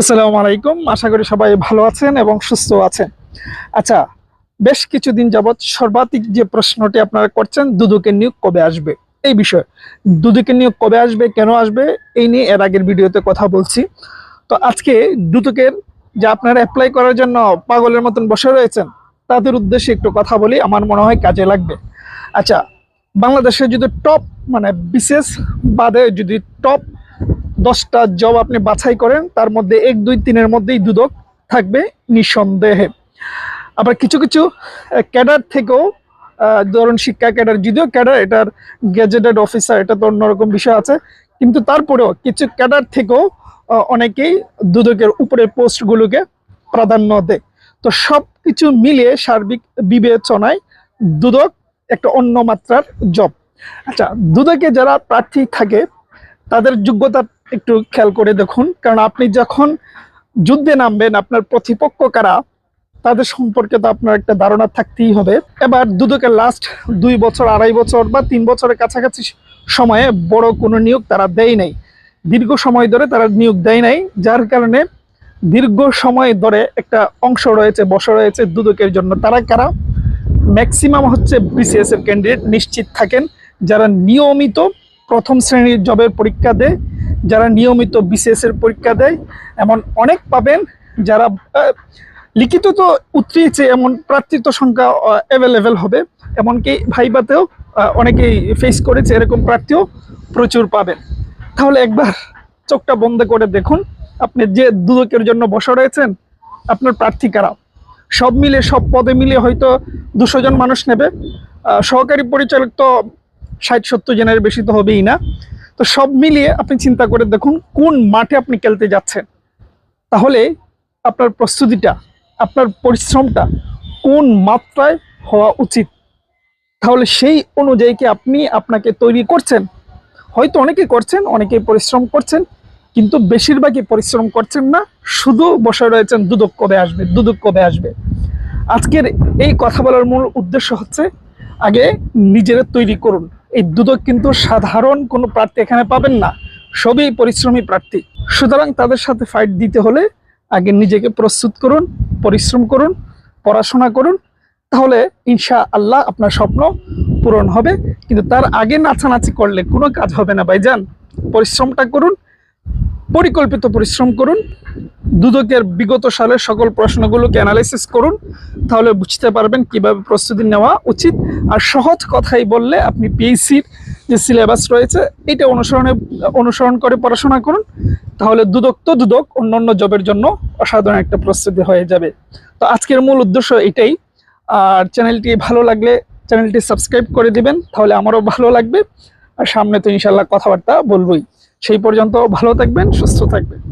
আসসালামু আলাইকুম। আশা করি সবাই ভালো আছেন এবং সুস্থ আছেন। আচ্ছা বেশ কিছুদিন যাবৎ সর্বাধিক যে প্রশ্নটি আপনারা করছেন দুদুকের নিয়োগ কবে আসবে? এই বিষয়ে। দুদুকের নিয়োগ কবে আসবে, কেন আসবে, এই নিয়ে এর আগের ভিডিওতে কথা বলছি। তো আজকে দুদুকের যে আপনারা অ্যাপ্লাই করার জন্য পাগলের মতন বসে রয়েছেন, তাদের উদ্দেশ্যে একটু কথা বলি, আমার মনে হয় কাজে লাগবে। আচ্ছা বাংলাদেশে যদি টপ মানে বিশেষ বাদে যদি টপ দশটা জব আপনি বাছাই করেন, তার মধ্যে এক, দুই, তিনের মধ্যেই দুদক থাকবে নিঃসন্দেহে। আবার কিছু কিছু ক্যাডার থেকেও ধরুন শিক্ষা ক্যাডার, যদিও ক্যাডার এটার গেজেটেড অফিসার, এটা তো অন্যরকম বিষয় আছে, কিন্তু তারপরেও কিছু ক্যাডার থেকেও অনেকেই দুদকের উপরের পোস্টগুলোকে প্রাধান্য দেয়। তো সব কিছু মিলিয়ে সার্বিক বিবেচনায় দুদক একটা অন্য মাত্রার জব। আচ্ছা দুদকে যারা প্রার্থী থাকে, তাদের যোগ্যতা একটু খেয়াল করে দেখুন, কারণ আপনি যখন যুদ্ধে নামবেন, আপনার প্রতিপক্ষ কারা, তাদের সম্পর্কে তো আপনার একটা ধারণা থাকতেই হবে। এবার দুদকের লাস্ট দুই বছর, আড়াই বছর বা তিন বছরের কাছাকাছি সময়ে বড় কোনো নিয়োগ তারা দেয় নাই। দীর্ঘ সময় ধরে তারা নিয়োগ দেয় নাই, যার কারণে দীর্ঘ সময় ধরে একটা অংশ রয়েছে বসে রয়েছে দুদকের জন্য। তারা কারা? ম্যাক্সিমাম হচ্ছে বিসিএস এর ক্যান্ডিডেট নিশ্চিত থাকেন, যারা নিয়মিত প্রথম শ্রেণির জবের পরীক্ষা দেয় যারা নিয়মিত বিসিএস এর পরীক্ষা দেয়, এমন অনেক পাবেন যারা লিখিত তো উতরিয়েছে এমন প্রার্থীর তো সংখ্যা অ্যাভেলেবেল হবে। এমনকি ভাইবাতেও অনেকেই ফেস করেছে, এরকম প্রার্থীও প্রচুর পাবেন। তাহলে একবার চোখটা বন্ধ করে দেখুন, আপনি যে দুদকের জন্য বসে রয়েছেন, আপনার প্রার্থী কারা? সব মিলে, সব পদে মিলে হয়তো দুশো জন মানুষ নেবে। সহকারী পরিচালক তো ষাট সত্তর জনের বেশি তো হবেই না। তো সব মিলিয়ে আপনি চিন্তা করে দেখুন কোন মাঠে আপনি খেলতে যাচ্ছেন। তাহলে আপনার প্রস্তুতিটা, আপনার পরিশ্রমটা কোন মাত্রায় হওয়া উচিত? তাহলে সেই অনুযায়ী কি আপনি আপনাকে তৈরি করছেন? হয়তো অনেকে করছেন, অনেকেই পরিশ্রম করছেন, কিন্তু বেশিরভাগই পরিশ্রম করছেন না, শুধু বসে রয়েছেন, দুদক কবে আসবে, দুদক কবে আসবে? আজকের এই কথা বলার মূল উদ্দেশ্য হচ্ছে আগে নিজেরা তৈরি করুন। এই দুদক কিন্তু সাধারণ কোনো প্রার্থী এখানে পাবেন না। সবই পরিশ্রমী প্রার্থী। সুতরাং তাদের সাথে ফাইট দিতে হলে আগে নিজেকে প্রস্তুত করুন, পরিশ্রম করুন, পড়াশোনা করুন। তাহলে ইনশা আল্লাহ আপনার স্বপ্ন পূরণ হবে। কিন্তু তার আগে নাচানাচি করলে কোনো কাজ হবে না, ভাইজান। পরিশ্রমটা করুন, পরিকল্পিত পরিশ্রম করুন। দুদকের বিগত সালের সকল প্রশ্নগুলোকে অ্যানালাইসিস করুন, তাহলে বুঝতে পারবেন কীভাবে প্রস্তুতি নেওয়া উচিত। আর সহজ কথাই বললে আপনি পিএইচসির যে সিলেবাস রয়েছে, এটা অনুসরণে, অনুসরণ করে পড়াশোনা করুন। তাহলে দুদক তো দুদক অন্য অন্য জবের জন্য অসাধারণ একটা প্রস্তুতি হয়ে যাবে। তো আজকের মূল উদ্দেশ্য এটাই। আর চ্যানেলটি ভালো লাগলে চ্যানেলটি সাবস্ক্রাইব করে দিবেন, তাহলে আমারও ভালো লাগবে। আর সামনে তো ইনশাল্লাহ কথাবার্তা বলবোই। সেই পর্যন্ত ভালো থাকবেন, সুস্থ থাকবেন।